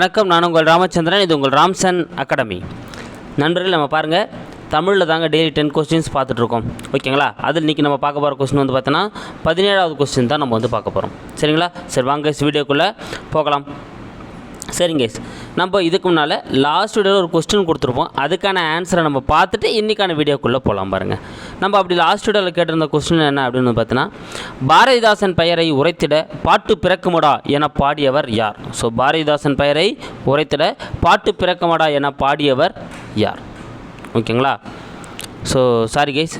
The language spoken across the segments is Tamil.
வணக்கம் நான் உங்கள் ராமச்சந்திரன் இது உங்கள் ராம்சன் அகாடமி. நண்பர்கள் நம்ம பாருங்கள் தமிழில் தாங்க டெய்லி டென் கொஸ்டின்ஸ் பார்த்துட்ருக்கோம் ஓகேங்களா? அதில் இன்றைக்கி நம்ம பார்க்க போகிற கொஸ்டின் வந்து பார்த்தோன்னா பதினேழாவது கொஸ்டின் தான் நம்ம வந்து பார்க்க போகிறோம் சரிங்களா? சரி வாங்க வீடியோக்குள்ளே போகலாம். சரிங்க நம்ம இதுக்கு முன்னால் லாஸ்ட் வீடியோவில் ஒரு கொஸ்டின் கொடுத்துருப்போம். அதுக்கான ஆன்சரை நம்ம பார்த்துட்டு இன்றைக்கான வீடியோக்குள்ளே போகலாம் பாருங்கள் நம்ம அப்படி லாஸ்ட் வீடியோவில் கேட்டிருந்த கொஸ்டின் என்ன அப்படின்னு பார்த்தீங்கன்னா பாரதிதாசன் பெயரை உரைத்திட பாட்டு பிறக்குமடா என பாடியவர் யார்? ஸோ பாரதிதாசன் பெயரை உரைத்திட பாட்டு பிறக்குமடா என பாடியவர் யார்? ஓகேங்களா ஸோ சாரி கைஸ்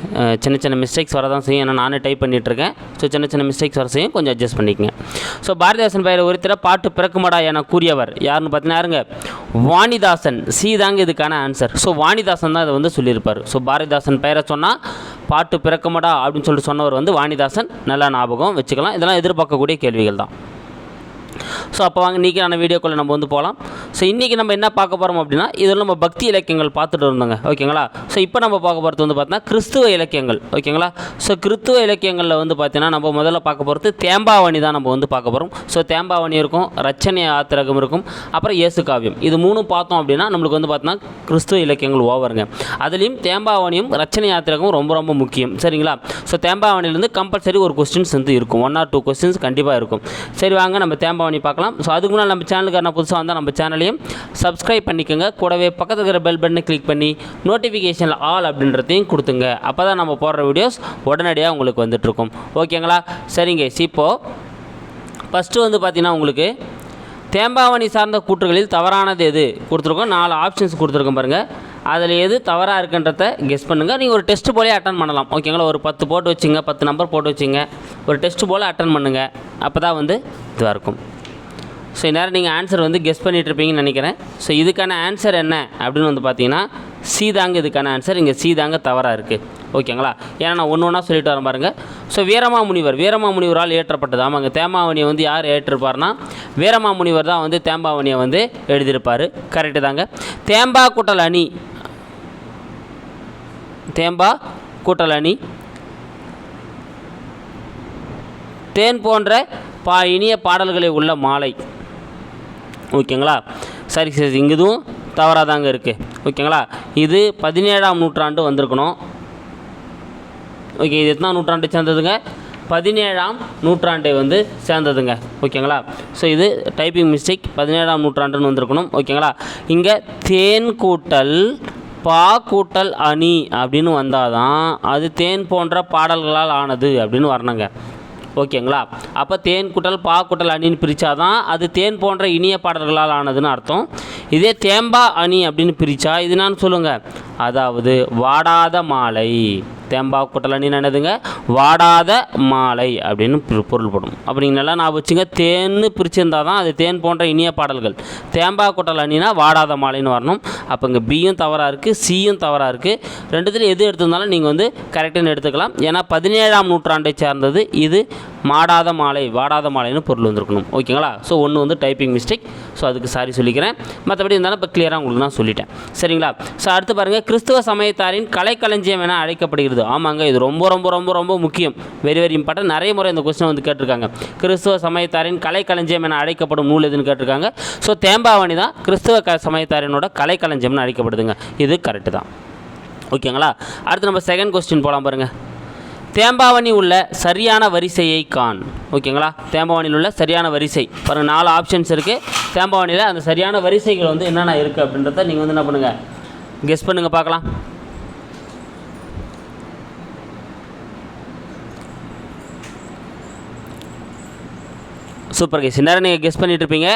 சின்ன சின்ன மிஸ்டேக்ஸ் வரதான் செய்யும். ஏன்னா நானே டைப் பண்ணிகிட்ருக்கேன் ஸோ சின்ன சின்ன மிஸ்டேக்ஸ் வர செய்யும். கொஞ்சம் அட்ஜஸ்ட் பண்ணிக்கங்க. ஸோ பாரதிதாசன் பெயரை ஒருத்தர பாட்டு பிறக்குமடா என கூறியவர். யாருன்னு பார்த்தீங்கன்னா யாருங்க? வாணிதாசன். சி தாங்க இதுக்கான ஆன்சர் ஸோ வாணிதாசன் தான் இதை வந்து சொல்லியிருப்பார். ஸோ பாரதிதாசன் பெயரை சொன்னால் பாட்டு பிறக்குமடா அப்படின்னு சொல்லிட்டு சொன்னவர் வந்து வாணிதாசன். நல்லா ஞாபகம் வச்சுக்கலாம். இதெல்லாம் எதிர்பார்க்கக்கூடிய கேள்விகள் தான். ஸோ அப்போ வாங்க நீக்கான வீடியோக்குள்ளே நம்ம வந்து போகலாம் ஸோ இன்றைக்கி நம்ம என்ன பார்க்க போகிறோம் அப்படின்னா இதில் நம்ம பக்தி இலக்கியங்கள் பார்த்துட்டு இருந்தோங்க. ஓகேங்களா? ஸோ இப்போ நம்ம பார்க்க போகிறது வந்து பார்த்தீங்கன்னா கிறிஸ்துவ இலக்கியங்கள். ஓகேங்களா? ஸோ கிறிஸ்துவ இலக்கியங்களில் வந்து பார்த்தீங்கன்னா நம்ம முதல்ல பார்க்க போகிறது தேம்பாவணி தான் நம்ம வந்து பார்க்க போகிறோம் ஸோ தேம்பாவணி இருக்கும் ரச்சனை ஆத்திரகம் இருக்கும் அப்புறம் இயேசு காவியம். இது மூணும் பார்த்தோம் அப்படின்னா நம்மளுக்கு வந்து பார்த்தீங்கன்னா கிறிஸ்துவ இலக்கியங்கள் ஓவருங்க. அதுலேயும் தேம்பாவணியும் ரச்சனை யாத்திரகம் ரொம்ப ரொம்ப முக்கியம். சரிங்களா? ஸோ தேம்பாவணிலேருந்து கம்பல்சரி ஒரு கொஸ்டின்ஸ் வந்து இருக்கும். ஒன் ஆர் டூ கொஸ்டின்ஸ் கண்டிப்பாக இருக்கும். சரி வாங்க நம்ம தேம்பாவணி பார்க்கலாம். ஸோ அதுக்கு முன்னால் நம்ம சேனலுக்கு நான் புதுசாக வந்தால் நம்ம சேனலையும் சப்ஸ்கிரைப் பண்ணிக்கோங்க. கூடவே பக்கத்தில் இருக்கிற பெல் பட்டனை கிளிக் பண்ணி நோட்டிஃபிகேஷனில் ஆல் அப்படின்றதையும் கொடுத்துங்க. அப்போ தான் நம்ம போடுற வீடியோஸ் உடனடியாக உங்களுக்கு வந்துட்ருக்கும் ஓகேங்களா சரிங்க. இப்போது ஃபஸ்ட்டு வந்து பார்த்திங்கன்னா உங்களுக்கு தேம்பாவணி சார்ந்த கூற்றுகளில் தவறானது எது கொடுத்துருக்கோம். நாலு ஆப்ஷன்ஸ் கொடுத்துருக்கோம் பாருங்கள் அதில் எது தவறாக இருக்குன்றத கெஸ் பண்ணுங்கள் நீங்கள் ஒரு டெஸ்ட்டு போலே அட்டன் பண்ணலாம். ஓகேங்களா ஒரு பத்து போட்டு வச்சுங்க பத்து நம்பர் போட்டு வச்சுங்க. ஒரு டெஸ்ட்டு போல் அட்டன் பண்ணுங்கள் அப்போ தான் வந்து இதுவாக இருக்கும். ஸோ இந்நேரம் நீங்கள் ஆன்சர் வந்து கெஸ் பண்ணிட்டு இருப்பீங்கன்னு நினைக்கிறேன். ஸோ இதுக்கான ஆன்சர் என்ன அப்படின்னு வந்து பார்த்தீங்கன்னா சி தாங்க இதுக்கான ஆன்சர் இங்கே சி தாங்க தவறாக இருக்குது ஓகேங்களா ஏன்னா நான் ஒன்று ஒன்றா சொல்லிட்டு வரேன் பாருங்கள் ஸோ வீரமாமுனிவர். வீரமாமுனிவரால் ஏற்றப்பட்டது ஆமாங்க தேம்பாவணியை வந்து யார் ஏற்றிருப்பார்னா வீரமாமுனிவர் தான் வந்து தேம்பாவணியை வந்து எழுதியிருப்பார். கரெக்டு தாங்க. தேம்பா கூட்டல் அணி. தேம்பா கூட்டல் அணி. தேன் போன்ற பா இனிய பாடல்களை உள்ள மாலை. ஓகேங்களா? சரி சரி இங்க இதுவும் தவறாக தாங்க இருக்குது ஓகேங்களா? இது பதினேழாம் நூற்றாண்டு வந்திருக்கணும். ஓகே இது எத்தனாம் நூற்றாண்டு சேர்ந்ததுங்க? பதினேழாம் நூற்றாண்டை வந்து சேர்ந்ததுங்க. ஓகேங்களா? ஸோ இது டைப்பிங் மிஸ்டேக் பதினேழாம் நூற்றாண்டுன்னு வந்திருக்கணும். ஓகேங்களா? இங்கே தேன் கூட்டல் பா கூட்டல் அணி அப்படின்னு வந்தால் தான் அது தேன் போன்ற பாடல்களால் ஆனது அப்படின்னு வரணுங்க. ஓகேங்களா? அப்போ தேன் குட்டல் பா குட்டல் அணின்னு பிரித்தாதான் அது தேன் போன்ற இனிய பாடல்களால் ஆனதுன்னு அர்த்தம். இதே தேம்பா அணி அப்படின்னு பிரித்தா இது நான் சொல்லுங்கள் அதாவது வாடாத மாலை. தேம்பா குட்டல் அணின்னு என்னதுங்க? வாடாத மாலை அப்படின்னு பொருள்படும் அப்போ நல்லா நான் வச்சுங்க தேன்னு பிரிச்சிருந்தால் தான் அது தேன் போன்ற இனிய பாடல்கள். தேம்பா குட்டல் வாடாத மாலைன்னு வரணும். அப்போ இங்கே பியும் தவறாக இருக்குது சியும் தவறாக இருக்குது ரெண்டுத்தில் எது எடுத்திருந்தாலும் நீங்கள் வந்து கரெக்டுன்னு எடுத்துக்கலாம். ஏன்னா பதினேழாம் நூற்றாண்டை சார்ந்தது இது மாடாத மாலை வாடாத மாலைன்னு பொருள் வந்திருக்கணும். ஓகேங்களா? ஸோ ஒன்று வந்து டைப்பிங் மிஸ்டேக் ஸோ அதுக்கு சாரி சொல்லிக்கிறேன். மற்றபடி இருந்தாலும் இப்போ கிளியராக உங்களுக்கு நான் சொல்லிட்டேன். சரிங்களா? ஸோ அடுத்து பாருங்கள் கிறிஸ்துவ சமயத்தாரின் கலைக்களஞ்சியம் என அழைக்கப்படுகிறது. ஆமாங்க இது ரொம்ப ரொம்ப ரொம்ப ரொம்ப முக்கியம். வெரி வெரி இம்பார்ட்டன்ட் நிறைய முறை இந்த கொஸ்டின் வந்து கேட்டிருக்காங்க. கிறிஸ்துவ சமயத்தாரின் கலைக்களஞ்சியம் என அழைக்கப்படும் நூல் எதுன்னு கேட்டிருக்காங்க. ஸோ தேம்பாவணி தான் கிறிஸ்துவ க சமயத்தாரினோட கலைக்களஞ்சியம்னு அழைக்கப்படுதுங்க. இது கரெக்டு தான். ஓகேங்களா அடுத்து நம்ம செகண்ட் கொஸ்டின் போகலாம் பாருங்கள் தேம்பாவணி உள்ள சரியான வரிசையை காண். ஓகேங்களா தேம்பாவணியில் உள்ள சரியான வரிசை. பாருங்க நாலு ஆப்ஷன்ஸ் இருக்குது தேம்பாவணியில் அந்த சரியான வரிசைகள் வந்து என்னென்ன இருக்குது அப்படின்றத நீங்கள் வந்து என்ன பண்ணுங்கள் கெஸ் பண்ணுங்கள் பார்க்கலாம். சூப்பர் கைஸ் இந்நேரம் நீங்கள் கெஸ் பண்ணிகிட்ருப்பீங்க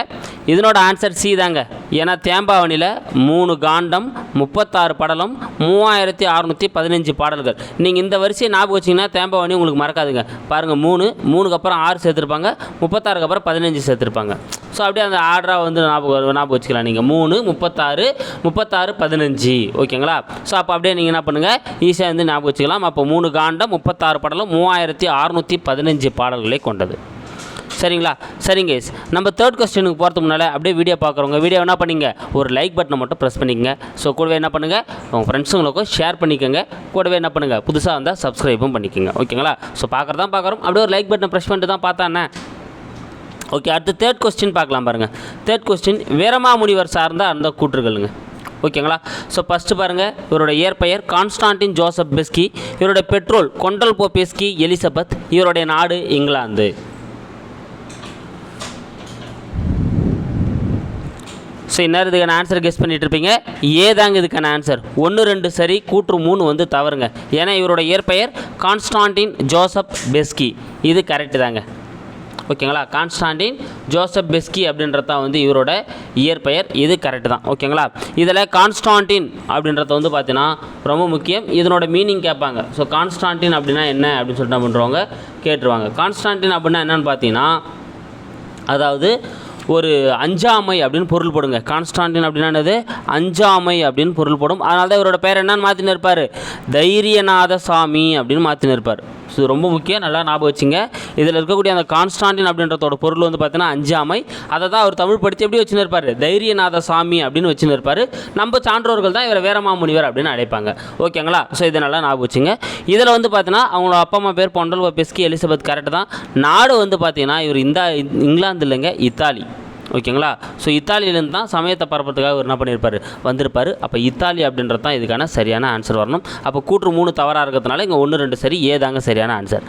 இதனோட ஆன்சர் சி தாங்க. ஏன்னா தேம்பாவணியில் மூணு காண்டம் முப்பத்தாறு படலம் மூவாயிரத்தி அறநூற்றி பதினஞ்சு பாடல்கள். நீங்கள் இந்த வரிசையை ஞாபகம் வச்சிங்கன்னா தேம்பாவணி உங்களுக்கு மறக்காதுங்க. பாருங்கள் மூணு மூணுக்கு அப்புறம் ஆறு சேர்த்துருப்பாங்க. முப்பத்தாறுக்கு அப்புறம் பதினஞ்சு சேர்த்துருப்பாங்க. ஸோ அப்படியே அந்த ஆர்டராக வந்து ஞாபகம் ஞாபகம் வச்சுக்கலாம் நீங்கள் மூணு முப்பத்தாறு முப்பத்தாறு பதினஞ்சு. ஓகேங்களா? ஸோ அப்போ அப்படியே நீங்கள் என்ன பண்ணுங்கள் ஈஸியாக வந்து ஞாபகம் வச்சுக்கலாம். அப்போ மூணு காண்டம் முப்பத்தாறு படலம் மூவாயிரத்தி அறநூற்றி பதினஞ்சு பாடல்களை கொண்டது. சரிங்களா? சரிங்க நம்ம தேர்ட் கொஸ்டினுக்கு போகிறதுக்கு முன்னால் அப்படியே வீடியோ பார்க்குறவங்க வீடியோ என்ன பண்ணிங்க? ஒரு லைக் பட்டனை மட்டும் ப்ரெஸ் பண்ணிக்கங்க. ஸோ கூடவே என்ன பண்ணுங்கள் உங்கள் ஃப்ரெண்ட்ஸுங்களுக்கும் ஷேர் பண்ணிக்கோங்க. கூடவே என்ன பண்ணுங்கள் புதுசாக வந்தால் சப்ஸ்கிரைபும் பண்ணிக்கோங்க. ஓகேங்களா ஸோ பார்க்குறதான் பார்க்குறோம். அப்படியே ஒரு லைக் பட்டனை ப்ரெஸ் பண்ணிட்டு தான் பார்த்தானே ஓகே அடுத்து தேர்ட் கொஸ்டின் பார்க்கலாம் பாருங்கள் தேர்ட் கொஸ்டின் வீரமாமுனிவர் சார்ந்த அந்த கூற்றுகளுங்க. ஓகேங்களா ஸோ ஃபஸ்ட்டு பாருங்கள் இவரோட இயற்பெயர் கான்ஸ்டான்டின் ஜோசப் பெஸ்கி இவருடைய பெட்ரோல் கொண்டல் போபெஸ்கி எலிசபெத் இவருடைய நாடு இங்கிலாந்து. ஸோ இந்நேரம் இதுக்கான ஆன்சர் கெஸ் பண்ணிட்டு இருப்பீங்க ஏதாங்க இதுக்கான ஆன்சர் ஒன்று ரெண்டு சரி கூற்று மூணு வந்து தவறுங்க. ஏன்னா இவரோட இயற்பெயர் கான்ஸ்டான்டின் ஜோசப் பெஸ்கி. இது கரெக்டு தாங்க. ஓகேங்களா கான்ஸ்டாண்டின் ஜோசப் பெஸ்கி அப்படின்றது தான் வந்து இவரோட இயற்பெயர். இது கரெக்டு தான். ஓகேங்களா இதில் கான்ஸ்டான்டின் அப்படின்றத வந்து பார்த்தீங்கன்னா ரொம்ப முக்கியம். இதனோட மீனிங் கேட்பாங்க. ஸோ கான்ஸ்டான்டின் அப்படின்னா என்ன அப்படின்னு சொல்லிட்டு பண்ணுறவங்க கேட்டுருவாங்க. கான்ஸ்டான்டின் அப்படின்னா என்னன்னு பார்த்தீங்கன்னா அதாவது ஒரு அஞ்சாமை அப்படின்னு பொருள் போடுங்க. கான்ஸ்டான்டின் அப்படின்னா என்னது? அஞ்சாமை அப்படின்னு பொருள் போடும். அதனால தான் இவரோட பேர் என்னன்னு மாற்றின்னு இருப்பார். தைரியநாத சாமி அப்படின்னு மாற்றின்னு இருப்பார். ஸோ ரொம்ப முக்கியம். நல்லா ஞாபகம் வச்சுங்க. இதில் இருக்கக்கூடிய அந்த கான்ஸ்டாண்டின் அப்படின்றதோட பொருள் வந்து பார்த்தீங்கன்னா அஞ்சாமை. அதை தான் அவர் தமிழ் படித்து எப்படி வச்சுன்னு இருப்பார் தைரியநாத சாமி அப்படின்னு வச்சுன்னு இருப்பார் நம்ம சான்றோர்கள் தான் இவரை வீரமாமுனிவர் அப்படின்னு அழைப்பாங்க. ஓகேங்களா? ஸோ இதை நல்லா ஞாபகம் வச்சுங்க. இதில் வந்து பார்த்தீங்கன்னா அவங்களோட அப்பா அம்மா பேர் பொண்டல் பெஸ்கி எலிசபெத் கரெக்டு தான். நாடு வந்து பார்த்தீங்கன்னா இவர் இந்த இங்கிலாந்து இல்லைங்க இத்தாலி. ஓகேங்களா? ஸோ இத்தாலியிலேருந்து தான் சமயத்தை பரப்புறதுக்காக அவர் என்ன பண்ணியிருப்பார் வந்திருப்பார். அப்போ இத்தாலி அப்படின்றது தான் இதுக்கான சரியான ஆன்சர் வரணும். அப்போ கூற்று மூணு தவறாக இருக்கிறதுனால இங்கே ஒன்று ரெண்டு சரி ஏதாங்க சரியான ஆன்சர்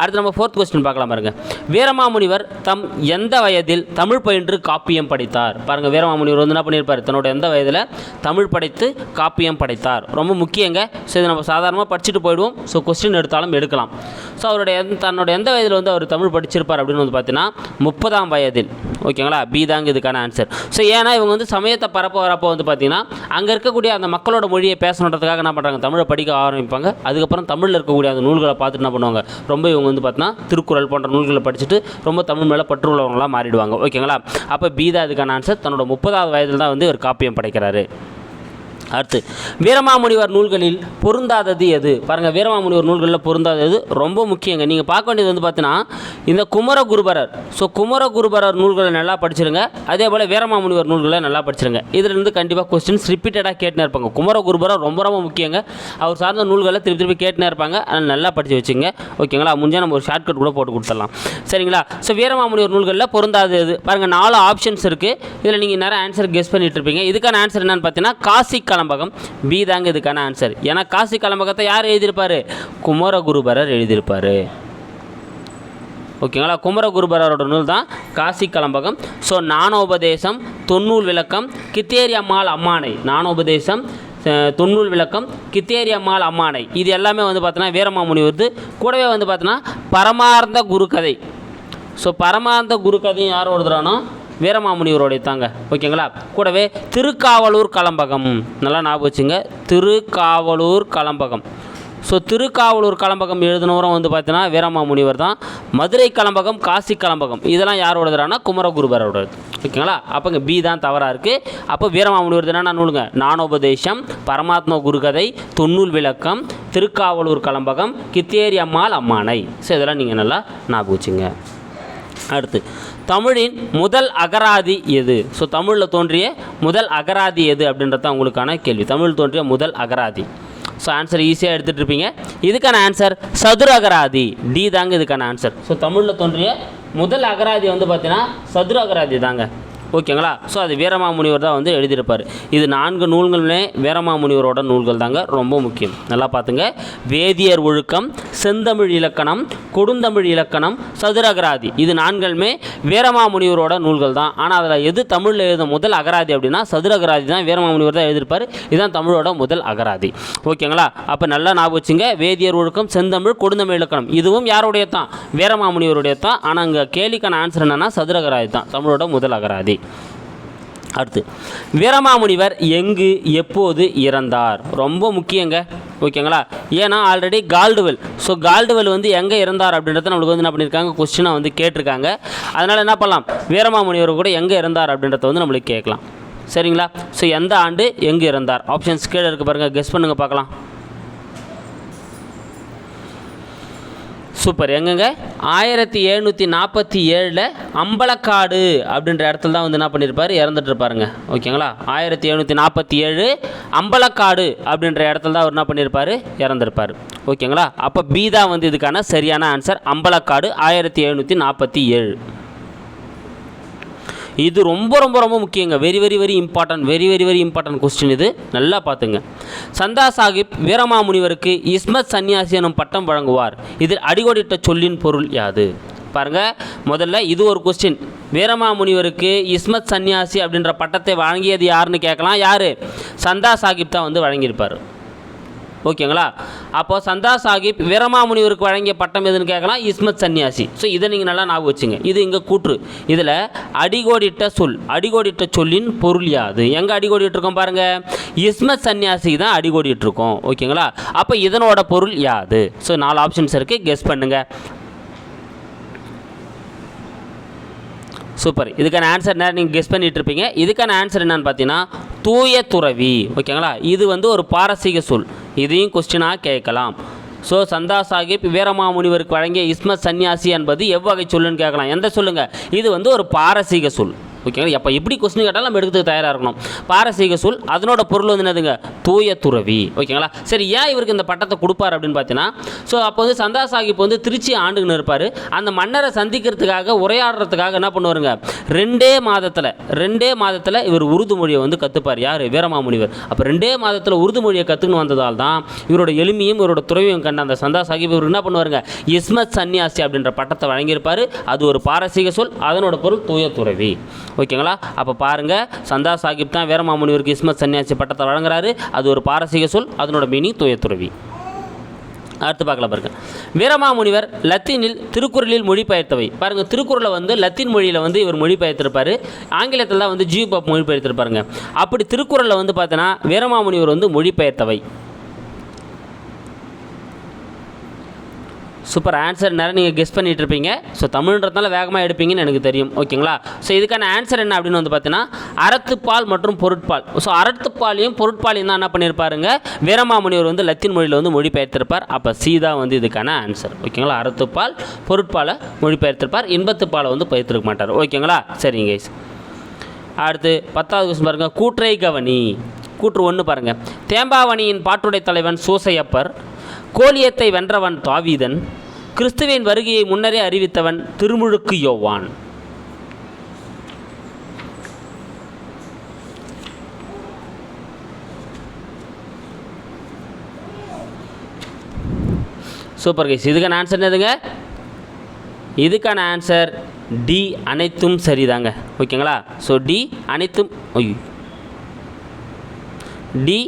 அடுத்து நம்ம ஃபோர்த் கொஸ்டின் பார்க்கலாம் பாருங்க. வீரமாமுனிவர் தம் எந்த வயதில் தமிழ் பயின்று காப்பியம் படைத்தார்? பாருங்கள் வீரமாமுனிவர் வந்து என்ன பண்ணியிருப்பார் தன்னோட எந்த வயதில் தமிழ் படைத்து காப்பியம் படைத்தார்? ரொம்ப முக்கியங்க. ஸோ இதை நம்ம சாதாரணமாக படிச்சுட்டு போயிடுவோம். ஸோ கொஸ்டின் எடுத்தாலும் எடுக்கலாம். ஸோ அவருடைய தன்னோட எந்த வயதில் வந்து அவர் தமிழ் படிச்சிருப்பார் அப்படின்னு வந்து பார்த்தீங்கன்னா முப்பதாம் வயதில். ஓகேங்களா? பி தாங்க இதுக்கான ஆன்சர் ஸோ ஏன்னா இவங்க வந்து சமயத்தை பரப்ப வரப்போ வந்து பார்த்தீங்கன்னா அங்கே இருக்கக்கூடிய அந்த மக்களோட மொழியை பேசணுன்றதுக்காக என்ன பண்ணுறாங்க தமிழை படிக்க ஆரம்பிப்பாங்க. அதுக்கப்புறம் தமிழில் இருக்கக்கூடிய அந்த நூல்களை பார்த்துட்டு என்ன பண்ணுவாங்க? ரொம்ப இவங்க வந்து பார்த்தீங்கன்னா திருக்குறள் போன்ற நூல்களை படிச்சுட்டு ரொம்ப தமிழ் மேலே பற்று உள்ளவங்களாக மாறிடுவாங்க. ஓகேங்களா அப்போ பீதா இதுக்கான ஆன்சர் தன்னோட முப்பதாவது வயதில் தான் வந்து ஒரு காப்பியம் படைக்கிறாரு. அடுத்து வீரமாமுனிவர் நூல்களில் பொருந்தாதது எது? பாருங்கள் வீரமாமுனிவர் நூல்களில் பொருந்தாதது ரொம்ப முக்கியங்க. நீங்கள் பார்க்க வேண்டியது வந்து பார்த்தீங்கன்னா இந்த குமரகுருபரர். ஸோ குமரகுருபரர் நூல்களை நல்லா படிச்சிருங்க. அதே போல் வீரமாமுனிவர் நூல்களை நல்லா படிச்சிருங்க. இதிலிருந்து கண்டிப்பாக கொஸ்டின்ஸ் ரிப்பீட்டடாக கேட்டுனே இருப்பாங்க. குமரகுருபரர் ரொம்ப ரொம்ப முக்கியங்க. அவர் சார்ந்த நூல்களை திருப்பி திருப்பி கேட்டுனே இருப்பாங்க. அதனால் நல்லா படித்து வச்சுங்க ஓகேங்களா? முடிஞ்சால் நம்ம ஒரு ஷார்ட்கட் கூட போட்டு கொடுத்துடலாம். சரிங்களா? ஸோ வீரமாமுனிவர் நூல்களில் பொருந்தாதது எது? பாருங்கள் நாலு ஆப்ஷன்ஸ் இருக்குது இதில் நீங்கள் நேரம் ஆன்சர் கெஸ் பண்ணிட்டு இருப்பீங்க. இதுக்கான ஆன்சர் என்னென்னு பார்த்தீங்கன்னா காசி கலம்பகம் பி தாங்க இதுக்கான ஆன்சர் ஏன்னா காசி கலம்பகத்தை யார் எழுதியிருப்பார்? குமரகுருபரர் எழுதியிருப்பார். ஓகேங்களா குமரகுருபரரோட நூல் தான் காசி கலம்பகம். ஸோ நானோபதேசம் தொன்னூல் விளக்கம் கித்தேரி அம்மாள் அம்மானை. நானோபதேசம் தொன்னூல் விளக்கம் கித்தேரி அம்மாள் அம்மானை. இது எல்லாமே வந்து பார்த்தீங்கன்னா வீரமாமுனி வருது கூடவே வந்து பார்த்தோன்னா பரமார்ந்த குருகதை. ஸோ பரமார்ந்த குருகதையும் யார் எழுதுறானோ வீரமாமுனிவருடைய தாங்க. ஓகேங்களா? கூடவே திருக்காவலூர் கலம்பகம். நல்லா ஞாபகம் வச்சுங்க. திருக்காவலூர் கலம்பகம். ஸோ திருக்காவலூர் கலம்பகம் எழுதினவரும் வந்து பார்த்தீங்கன்னா வீரமாமுனிவர் தான். மதுரை கலம்பகம் காசி கலம்பகம். இதெல்லாம் யாரோடதுனா குமரகுருபரோடது ஓகேங்களா? அப்போங்க பி தான் தவறாக இருக்குது அப்போ வீரமாமுனிவர் என்னென்ன நூலுங்க. நானோபதேசம் பரமாத்மா குருகதை தொன்னூல் விளக்கம் திருக்காவலூர் கலம்பகம் கித்தேரி அம்மாள் அம்மானை. ஸோ இதெல்லாம் நீங்கள் நல்லா ஞாபகம் வச்சுங்க. அடுத்து தமிழின் முதல் அகராதி எது? ஸோ தமிழில் தோன்றிய முதல் அகராதி எது அப்படின்றது தான் உங்களுக்கான கேள்வி. தமிழ் தோன்றிய முதல் அகராதி. ஸோ ஆன்சர் ஈஸியாக எடுத்துகிட்டு இருப்பீங்க. இதுக்கான ஆன்சர் சதுர அகராதி. டி தாங்க இதுக்கான ஆன்சர் ஸோ தமிழில் தோன்றிய முதல் அகராதி வந்து பார்த்தீங்கன்னா சதுர அகராதி தாங்க. ஓகேங்களா? ஸோ அது வீரமாமுனிவர் தான் வந்து எழுதியிருப்பார். இது நான்கு நூல்களுமே வீரமாமுனிவரோட நூல்கள் தாங்க ரொம்ப முக்கியம். நல்லா பார்த்துங்க வேதியர் ஒழுக்கம் செந்தமிழ் இலக்கணம் கொடுந்தமிழ் இலக்கணம் சதுரகராதி. இது நான்களுமே வீரமாமுனிவரோட நூல்கள் தான். ஆனால் அதில் எது தமிழில் எழுத முதல் அகராதி அப்படின்னா சதுரகராதி தான் வீரமாமுனிவர் தான் எழுதியிருப்பார். இதுதான் தமிழோட முதல் அகராதி. ஓகேங்களா? அப்போ நல்லா ஞாபகம் வச்சுங்க. வேதியர் ஒழுக்கம் செந்தமிழ் கொடுந்தமிழ் இலக்கணம். இதுவும் யாருடைய தான் வீரமாமுனிவருடைய தான் ஆனால் அங்கே கேலிக்கான ஆன்சர் என்னென்னா சதுரகராதி தான். தமிழோட முதல் அகராதி. அடுத்து வீரமாமுனிவர் எங்கு எப்போது இறந்தார்? ரொம்ப முக்கியங்க ஓகேங்களா? ஏன்னா ஆல்ரெடி கால்டுவெல் ஸோ கால்டுவெல் வந்து எங்கே இறந்தார் அப்படின்றத நம்மளுக்கு வந்து என்ன பண்ணியிருக்காங்க? கொஸ்டினாக வந்து கேட்டிருக்காங்க. அதனால் என்ன பண்ணலாம்? வீரமாமுனிவர் கூட எங்கே இறந்தார் அப்படின்றத வந்து நம்மளுக்கு கேட்கலாம். சரிங்களா? ஸோ எந்த ஆண்டு எங்கே இறந்தார்? ஆப்ஷன்ஸ் கீழே இருக்குது பாருங்கள் கெஸ் பண்ணுங்கள் பார்க்கலாம். சூப்பர். எங்கங்க? ஆயிரத்தி எழுநூற்றி நாற்பத்தி ஏழில் அம்பலக்காடு அப்படின்ற இடத்துல தான் வந்து என்ன பண்ணியிருப்பார் இறந்துட்டுருப்பாருங்க. ஓகேங்களா? ஆயிரத்தி எழுநூற்றி நாற்பத்தி ஏழு அம்பலக்காடு அப்படின்ற இடத்துல தான் அவர் என்ன பண்ணியிருப்பார் இறந்துருப்பார். ஓகேங்களா? அப்போ பி தான் வந்து இதுக்கான சரியான ஆன்சர் அம்பலக்காடு ஆயிரத்தி எழுநூற்றி நாற்பத்தி ஏழு. இது ரொம்ப ரொம்ப ரொம்ப முக்கியங்க. Very very very important very very very important question இது. நல்லா பார்த்துங்க. சந்தா சாஹிப் வீரமாமுனிவருக்கு இஸ்மத் சன்னியாசி எனும் பட்டம் வழங்குவார். இதில் அடிகோடிட்ட சொல்லின் பொருள் யாது? பாருங்க. முதல்ல இது ஒரு கொஸ்டின் வீரமாமுனிவருக்கு இஸ்மத் சன்னியாசி அப்படின்ற பட்டத்தை வழங்கியது யாருன்னு கேட்கலாம். யார்? சந்தா சாஹிப் தான் வந்து வழங்கியிருப்பார். ஓகேங்களா? அப்போ சந்தா சாஹிப் வீரமாமுனிவருக்கு வழங்கிய பட்டம் எதுன்னு கேட்கலாம். இஸ்மத் சன்னியாசி. ஸோ இதை நீங்கள் நல்லா ஞாபகம் வச்சுங்க. இது இங்கே கூற்று. இதில் அடிகோடிட்ட சொல் அடிகோடிட்ட சொல்லின் பொருள் யாது? எங்கே அடிகோடிட்டு இருக்கோம் பாருங்கள் இஸ்மத் சன்னியாசி தான் அடிகோடிட்டு இருக்கோம் ஓகேங்களா? அப்போ இதனோட பொருள் யாது? ஸோ நாலு ஆப்ஷன்ஸ் இருக்குது கெஸ் பண்ணுங்கள் சூப்பர். இதுக்கான ஆன்சர் என்ன? நீங்கள் கெஸ் பண்ணிட்டு இருப்பீங்க இதுக்கான ஆன்சர் என்னன்னு பார்த்தீங்கன்னா தூய துறவி. ஓகேங்களா? இது வந்து ஒரு பாரசீக சொல். இதையும் கொஸ்டினாக கேட்கலாம். ஸோ சந்தா சாஹிப் வீரமாமுனிவருக்கு வழங்கிய இஸ்மத் சன்னியாசி என்பது எவ்வகை சொல்லுன்னு கேட்கலாம். எந்த சொல்லுங்கள் இது வந்து ஒரு பாரசீக சொல். ஓகேங்களா? எப்போ எப்படி கொஸ்டின் கேட்டாலும் நம்ம எடுக்கிறதுக்கு தயாராக இருக்கணும். பாரசீக சொல் அதனோட பொருள் வந்து என்னதுங்க? தூய துறவி. ஓகேங்களா? சரி ஏன் இவருக்கு இந்த பட்டத்தை கொடுப்பார் அப்படின்னு பார்த்தீங்கன்னா ஸோ அப்போ வந்து சந்தா சாஹிப் வந்து திருச்சி ஆண்டுன்னு இருப்பார். அந்த மன்னரை சந்திக்கிறதுக்காக உரையாடுறதுக்காக என்ன பண்ணுவாருங்க? ரெண்டே மாதத்தில் ரெண்டே மாதத்தில் இவர் உருது மொழியை வந்து கற்றுப்பார் யார்? வீரமாமுனிவர். அப்போ ரெண்டே மாதத்தில் உருது மொழியை கற்றுக்கணும் வந்ததால் தான் இவரோட எளிமையும் இவரோட துறவியும் கண்ட அந்த சந்தா சாஹிப் இவர் என்ன பண்ணுவாருங்க? இஸ்மத் சன்னியாசி அப்படின்ற பட்டத்தை வழங்கியிருப்பார். அது ஒரு பாரசீக சொல் அதனோட பொருள் தூய துறவி. ஓகேங்களா? அப்போ பாருங்கள் சந்தா சாஹிப் தான் வீரமாமுனிவருக்கு இஸ்மத் சன்னியாசி பட்டத்தை வழங்குறாரு. அது ஒரு பாரசீக சொல் அதனோட மீனிங் தூய துறவி. அடுத்து பார்க்கலாம் பாருங்க. வீரமாமுனிவர் லத்தீனில் திருக்குறளில் மொழிபெயர்த்தவை. பாருங்க திருக்குறளை வந்து லத்தீன் மொழியில் வந்து இவர் மொழிபெயர்த்திருப்பாரு. ஆங்கிலத்தில் தான் வந்து ஜியூ பாப் மொழிபெயர்த்திருப்பாருங்க. அப்படி திருக்குறளில் வந்து பார்த்தோன்னா வீரமாமுனிவர் வந்து மொழிபெயர்த்தவை. சூப்பர் ஆன்சர் நேரம் நீங்கள் கெஸ் பண்ணிட்டு இருப்பீங்க ஸோ தமிழ்ன்றதுனால வேகமாக எடுப்பீங்கன்னு எனக்கு தெரியும். ஓகேங்களா ஸோ இதுக்கான ஆன்சர் என்ன அப்படின்னு வந்து பார்த்தீங்கன்னா அறத்துப்பால் மற்றும் பொருட்பால். ஸோ அறத்துப்பாலையும் பொருட்பாலையும் தான் என்ன பண்ணியிருப்பாருங்க வீரமாமுனிவர் வந்து லத்தின் மொழியில் வந்து மொழிபெயர்த்திருப்பார். அப்போ சீதா வந்து இதுக்கான ஆன்சர் ஓகேங்களா அறத்துப்பால் பொருட்பாலை மொழிபெயர்த்திருப்பார். இன்பத்துப்பாலை வந்து பயிர்த்திருக்க மாட்டார். ஓகேங்களா சரிங்க guys. அடுத்து பத்தாவது கொஸ்டின் பாருங்கள் கூற்றை கவனி. கூற்று ஒன்று பாருங்கள் தேம்பாவணியின் பாட்டுடை தலைவன் சூசையப்பர். கோலியத்தை வென்றவன் தாவீதன் கிறிஸ்துவின் வருகையை முன்னரே அறிவித்தவன் திருமுழுக்கு யோவான். சூப்பர் கைஸ் இதுக்கான ஆன்சர் என்னதுங்க? இதுக்கான ஆன்சர் டி அனைத்தும் சரிதாங்க. ஓகேங்களா ஸோ டி அனைத்தும் ஐயோ. டி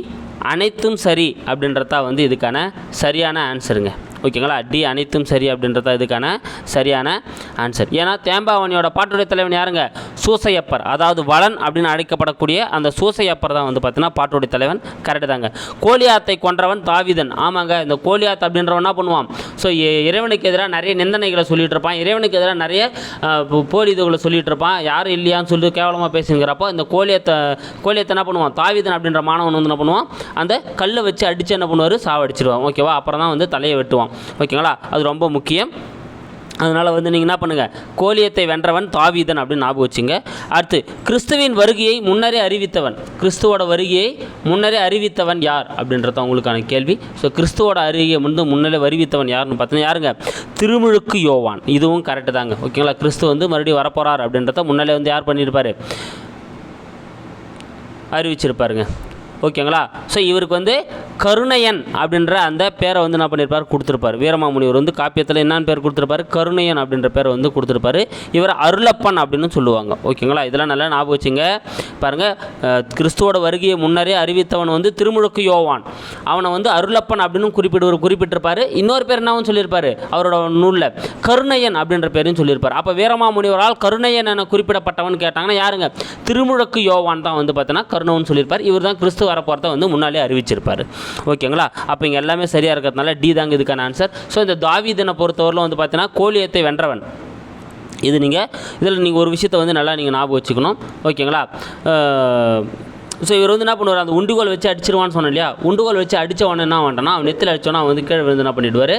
அனைத்தும் சரி அப்படின்றதா வந்து இதுக்கான சரியான ஆன்சருங்க ஓகேங்களா? டி அனைத்தும் சரி அப்படின்றத இதுக்கான சரியான ஆன்சர் ஏன்னா தேம்பாவணியோட பாட்டுடைய தலைவன் யாருங்க? சூசையப்பர். அதாவது வளன் அப்படின்னு அழைக்கப்படக்கூடிய அந்த சூசையப்பர் தான் வந்து பார்த்தீங்கன்னா பாட்டுடைய தலைவன். கரெக்டு தாங்க. கோலியாத்தை கொன்றவன் தாவிதன். ஆமாங்க. இந்த கோலியாத் அப்படின்றவன் என்ன பண்ணுவான்? ஸோ இறைவனுக்கு எதிராக நிறைய நிந்தனைகளை சொல்லிட்டு இருப்பான். இறைவனுக்கு எதிராக நிறைய போலி இதுகளை சொல்லிட்டு இருப்பான். யாரும் இல்லையான்னு சொல்லி கேவலமாக பேசுங்கிறப்போ இந்த கோலியத்தை கோலியத்தை என்ன பண்ணுவான்? தாவிதன் அப்படின்ற மாணவன் வந்து என்ன பண்ணுவான்? அந்த கல்லை வச்சு அடித்து என்ன பண்ணுவார்? சாவடிச்சிருவான். ஓகேவா? அப்புறம் தான் வந்து தலையை வெட்டுவான். ஓகேங்களா? அது ரொம்ப முக்கியம். அதனால் வந்து நீங்கள் என்ன பண்ணுங்கள் கோலியத்தை வென்றவன் தாவீதன் அப்படின்னு ஞாபகம் வச்சுங்க. அடுத்து கிறிஸ்துவின் வருகையை முன்னரே அறிவித்தவன். கிறிஸ்துவோட வருகையை முன்னரே அறிவித்தவன் யார்? அப்படின்றத உங்களுக்கான கேள்வி. ஸோ கிறிஸ்துவோட அருகே வந்து முன்னரே அறிவித்தவன் யாருன்னு பார்த்தீங்கன்னா யாருங்க? திருமுழுக்கு யோவான். இதுவும் கரெக்டு தாங்க. ஓகேங்களா? கிறிஸ்து வந்து மறுபடியும் வரப்போகிறார் அப்படின்றத முன்னரே வந்து யார் பண்ணியிருப்பாரு? அறிவிச்சிருப்பாருங்க. ஓகேங்களா? ஸோ இவருக்கு வந்து கருணையன் அப்படின்ற அந்த பேரை வந்து என்ன பண்ணியிருப்பார் கொடுத்துருப்பார். வீரமாமுனிவர் வந்து காப்பியத்தில் என்னன்னு பேர் கொடுத்துருப்பாரு? கருணையன் அப்படின்ற பேரை வந்து கொடுத்துருப்பாரு. இவர் அருளப்பன் அப்படின்னு சொல்லுவாங்க. ஓகேங்களா? இதெல்லாம் நல்லா ஞாபகம் வச்சுங்க. பாருங்கள் கிறிஸ்துவோட வருகையை முன்னரே அறிவித்தவன் வந்து திருமுழுக்கு யோவான். அவனை வந்து அருளப்பன் அப்படின்னு குறிப்பிடுவர் குறிப்பிட்டிருப்பார். இன்னொரு பேர் என்னவும் சொல்லியிருப்பார்? அவரோட நூலில். கருணையன் அப்படின்ற பேரையும் சொல்லியிருப்பார். அப்போ வீரமாமுனிவரால் கருணையன் என குறிப்பிடப்பட்டவன் கேட்டாங்கன்னா யாருங்க? திருமுழுக்கு யோவான் தான் வந்து பார்த்தோன்னா கருணவன் சொல்லியிருப்பார். இவர் தான் கிறிஸ்துவ வரப்போகிறத வந்து முன்னாலே அறிவிச்சிருப்பார். ஓகேங்களா? அப்போ இங்கே எல்லாமே சரியாக இருக்கிறதுனால டி தாங்க இதுக்கான ஆன்சர் ஸோ இந்த தாவீதனை பொறுத்தவரையிலும் வந்து பார்த்தீங்கன்னா கோலியத்தை வென்றவன். இது நீங்கள் இதில் நீங்கள் ஒரு விஷயத்தை வந்து நல்லா நீங்கள் ஞாபகம் வச்சுக்கணும். ஓகேங்களா? ஸோ இவர் வந்து என்ன பண்ணுவார்? அந்த உண்டுகோல் வச்சு அடிச்சிருவான்னு சொன்னோம் இல்லையா? உண்டுகோல் வச்சு அடித்தவன் என்ன பண்ணிட்டான்னா அவன் நெத்தில் அடித்தவனா அவன் வந்து கீழே விழுந்து என்ன பண்ணிடுவார்?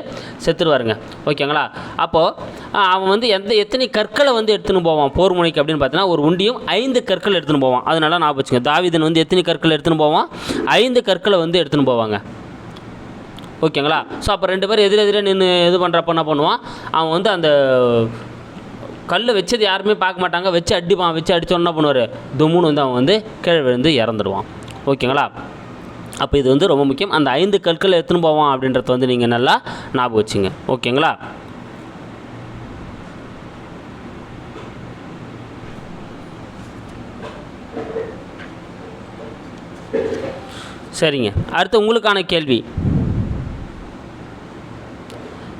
செத்துருவாருங்க. ஓகேங்களா? அப்போது அவன் வந்து எந்த எத்தனை கற்களை வந்து எடுத்துன்னு போவான்? போர் முனைக்கு அப்படின்னு பார்த்தீங்கன்னா ஒரு உண்டியும் ஐந்து கற்கள் எடுத்துன்னு போவான். அதனால நான் ஞாபகம் தாவிதன் தாவீதன் வந்து எத்தனை கற்கள் எடுத்துன்னு போவான்? ஐந்து கற்களை வந்து எடுத்துன்னு போவாங்க. ஓகேங்களா? ஸோ அப்போ ரெண்டு பேரும் எதிரெதிரே நின்று இது பண்ணுறப்ப என்ன பண்ணுவான்? அவன் வந்து அந்த கல் வச்சது யாருமே பார்க்க மாட்டாங்க. வச்சு அடிப்பான். வச்சு அடிச்சோன்னா என்ன பண்ணுவார்? தும்முன்னு வந்து அவன் வந்து கீழே விழுந்து இறந்துடுவான். ஓகேங்களா? அப்போ இது வந்து ரொம்ப முக்கியம். அந்த ஐந்து கற்களை எடுத்துன்னு போவான் அப்படின்றத வந்து நீங்கள் நல்லா ஞாபகம் வச்சுங்க. ஓகேங்களா? சரிங்க. அடுத்து உங்களுக்கான கேள்வி.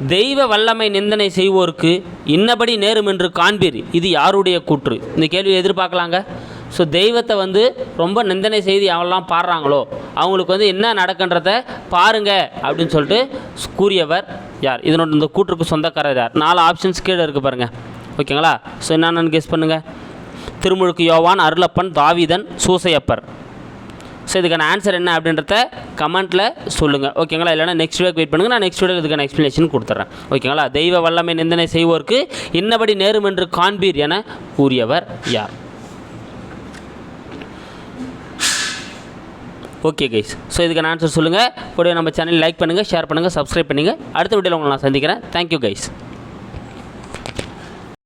தெய்வ வல்லமை நிந்தனை செய்வோருக்கு இன்னபடி நேரும் என்று காண்பீர். இது யாருடைய கூற்று? இந்த கேள்வி எதிர்பார்க்கலாங்க? ஸோ தெய்வத்தை வந்து ரொம்ப நிந்தனை செய்து யாரெல்லாம் பாடுறாங்களோ அவங்களுக்கு வந்து என்ன நடக்குன்றத பாருங்க அப்படின்னு சொல்லிட்டு கூறியவர் யார்? இதனோட இந்த கூற்றுக்கு சொந்தக்காரர் யார்? நாலு ஆப்ஷன்ஸ் கீழே இருக்குது பாருங்கள் ஓகேங்களா ஸோ என்னென்னு கெஸ் பண்ணுங்கள் திருமுழுக்கு யோவான் அருளப்பன் தாவிதன் சூசையப்பர். ஸோ இதுக்கான ஆன்சர் என்ன அப்படின்றத கமெண்ட்டில் சொல்லுங்கள் ஓகேங்களா? இல்லைனா நெக்ஸ்ட் வீக் வெயிட் பண்ணுங்கள் நான் நெக்ஸ்ட் வீடியோ இதுக்கான எக்ஸ்ப்ளனேஷன் கொடுத்துட்றேன் ஓகேங்களா? தெய்வ வல்லமை நிந்தனை செய்வோருக்கு இன்னபடி நேரும் என்று காண்பீர் என கூறியவர் யார்? ஓகே கைஸ் ஸோ இதுக்கான ஆன்சர் சொல்லுங்கள் கூட நம்ம சேனல் லைக் பண்ணுங்கள் ஷேர் பண்ணுங்கள் சப்ஸ்கிரைப் பண்ணுங்கள் அடுத்த வீடியோவில் உங்களை நான் சந்திக்கிறேன். Thank you guys